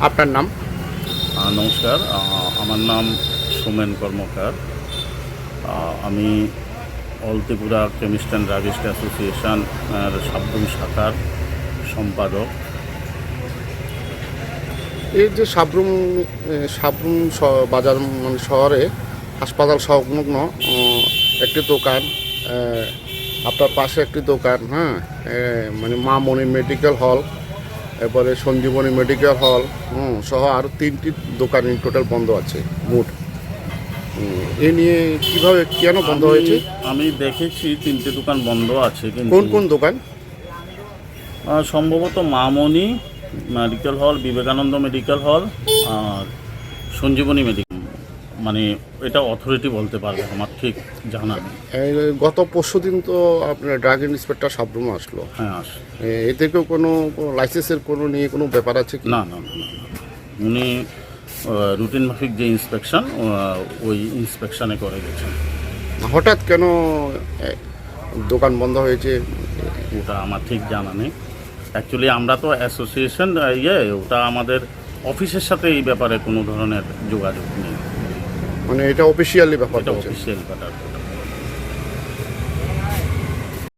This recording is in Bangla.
আপনার নাম? নমস্কার আমার নাম সোমেন কর্মকার। আমি all Tripura chemist and druggist association Sabroom শাখার সম্পাদক। এই যে সাবরুম সাবরুম বাজার মানে শহরে হাসপাতাল সংলগ্ন একটি দোকান আপনার পাশে একটি দোকান হ্যাঁ? মানে মা মণি মেডিকেল হল এরপরে সঞ্জীবনী মেডিকেল হল হুম, সহ আরও তিনটি দোকান টোটাল বন্ধ আছে মোট। হুম, এ নিয়ে কীভাবে কেন বন্ধ হয়েছে? আমি দেখেছি তিনটি দোকান বন্ধ আছে কোন কোন দোকান? সম্ভবত মামনি medical hall Vivekananda medical hall আর সঞ্জীবনী মেডিকেল মানে এটা অথরিটি বলতে পারবে আমার ঠিক জানা নেই। গত পরশু দিন তো আপনার ড্রাগ ইন্সপেক্টর সাবরুম আসলো। হ্যাঁ আস এ, এতে কেউ কোনো লাইসেন্সের কোনো নিয়ে কোনো ব্যাপার আছে কি? না না না না, না। উনি রুটিন মাফিক যে ইন্সপেকশন ওই ইন্সপেকশনে করে গেছেন। হঠাৎ কেন দোকান বন্ধ হয়েছে? ওটা আমার ঠিক জানা নেই। অ্যাকচুয়ালি আমরা তো অ্যাসোসিয়েশন ইয়ে ওটা আমাদের অফিসের সাথে এই ব্যাপারে কোনো ধরনের যোগাযোগ নেই। মানে এটা অফিসিয়ালি ব্যাপার অফিসিয়াল ব্যাপার